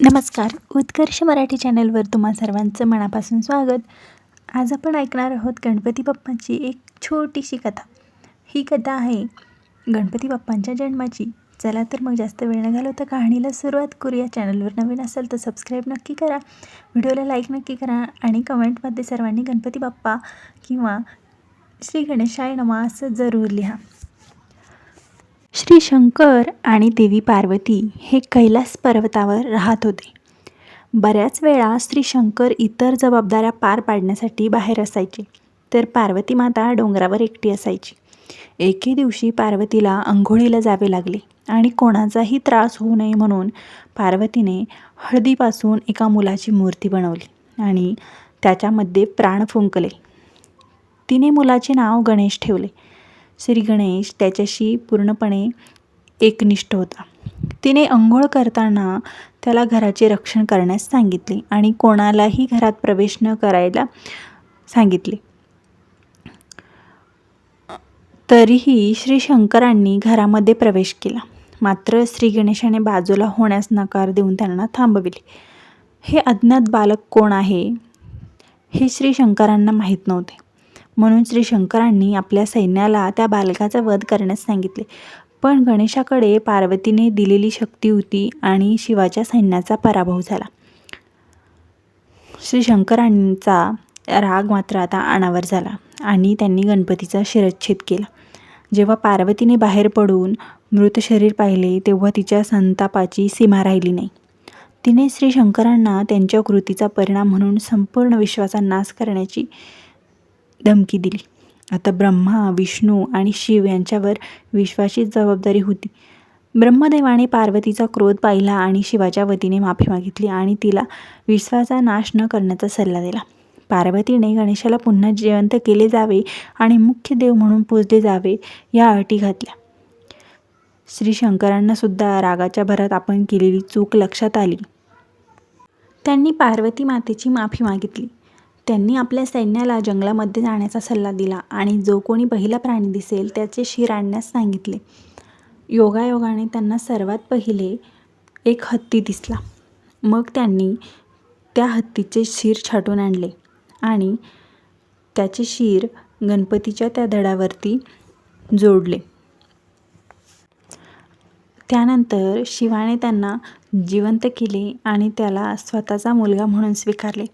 नमस्कार. उत्कर्ष मराठी चॅनलवर तुम्हा सर्वांचं मनापासून स्वागत. आज आपण ऐकणार आहोत गणपती बाप्पांची एक छोटीशी कथा. ही कथा आहे गणपती बाप्पांच्या जन्माची. चला तर मग जास्त वेळ न घालवता कहाणीला सुरुवात करूया. चॅनलवर नवीन असेल तर सबस्क्राईब नक्की करा. व्हिडिओला लाईक नक्की करा आणि कमेंटमध्ये सर्वांनी गणपती बाप्पा किंवा श्री गणेशाय नमा असं जरूर लिहा. श्री शंकर आणि देवी पार्वती हे कैलास पर्वतावर राहत होते. बऱ्याच वेळा श्री शंकर इतर जबाबदाऱ्या पार पाडण्यासाठी बाहेर असायचे तर पार्वती माता डोंगरावर एकटी असायची. एके दिवशी पार्वतीला अंघोळीला जावे लागले आणि कोणाचाही त्रास होऊ नये म्हणून पार्वतीने हळदीपासून एका मुलाची मूर्ती बनवली आणि त्याच्यामध्ये प्राण फुंकले. तिने मुलाचे नाव गणेश ठेवले. श्री गणेश त्याच्याशी पूर्णपणे एकनिष्ठ होता. तिने अंघोळ करताना त्याला घराचे रक्षण करण्यास सांगितले आणि कोणालाही घरात प्रवेश न करायला सांगितले. तरीही श्री शंकरांनी घरामध्ये प्रवेश केला. मात्र श्री गणेशाने बाजूला होण्यास नकार देऊन त्यांना थांबविले. हे अज्ञात बालक कोण आहे हे श्री शंकरांना माहीत नव्हते. म्हणून श्री शंकरांनी आपल्या सैन्याला त्या बालकाचा वध करण्यास सांगितले. पण गणेशाकडे पार्वतीने दिलेली शक्ती होती आणि शिवाच्या सैन्याचा पराभव झाला. श्री शंकरांचा राग मात्र आता अनावर झाला आणि त्यांनी गणपतीचा शिरच्छेद केला. जेव्हा पार्वतीने बाहेर पडून मृत शरीर पाहिले तेव्हा तिच्या संतापाची सीमा राहिली नाही. तिने श्री शंकरांना त्यांच्या कृतीचा परिणाम म्हणून संपूर्ण विश्वाचा नाश करण्याची धमकी दिली. आता ब्रह्मा विष्णू आणि शिव यांच्यावर विश्वाशीच जबाबदारी होती. ब्रह्मदेवाने पार्वतीचा क्रोध पाहिला आणि शिवाच्या वतीने माफी मागितली आणि तिला विश्वाचा नाश न करण्याचा सल्ला दिला. पार्वतीने गणेशाला पुन्हा जिवंत केले जावे आणि मुख्य देव म्हणून पूजले जावे या अटी घातल्या. श्री शंकरांना सुद्धा रागाच्या भरात आपण केलेली चूक लक्षात आली. त्यांनी पार्वती मातेची माफी मागितली. त्यांनी आपल्या सैन्याला जंगलामध्ये जाण्याचा सल्ला दिला आणि जो कोणी पहिला प्राणी दिसेल त्याचे शिर आणण्यास सांगितले. योगायोगाने त्यांना सर्वात पहिले एक हत्ती दिसला. मग त्यांनी त्या हत्तीचे शिर छाटून आणले आणि त्याचे शिर गणपतीच्या त्या धडावरती जोडले. त्यानंतर शिवाने त्यांना जिवंत केले आणि त्याला स्वतःचा मुलगा म्हणून स्वीकारले.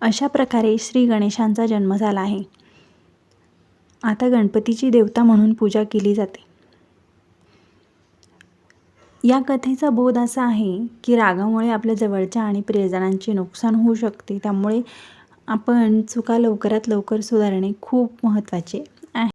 अशा प्रकारे श्री गणेशांचा जन्म झाला आहे. आता गणपतीची देवता म्हणून पूजा केली जाते. या कथेचा बोध असा आहे की रागामुळे आपल्या जवळच्या आणि प्रियजनांचे नुकसान होऊ शकते. त्यामुळे आपण चुका लवकरात लवकर सुधारणे खूप महत्त्वाचे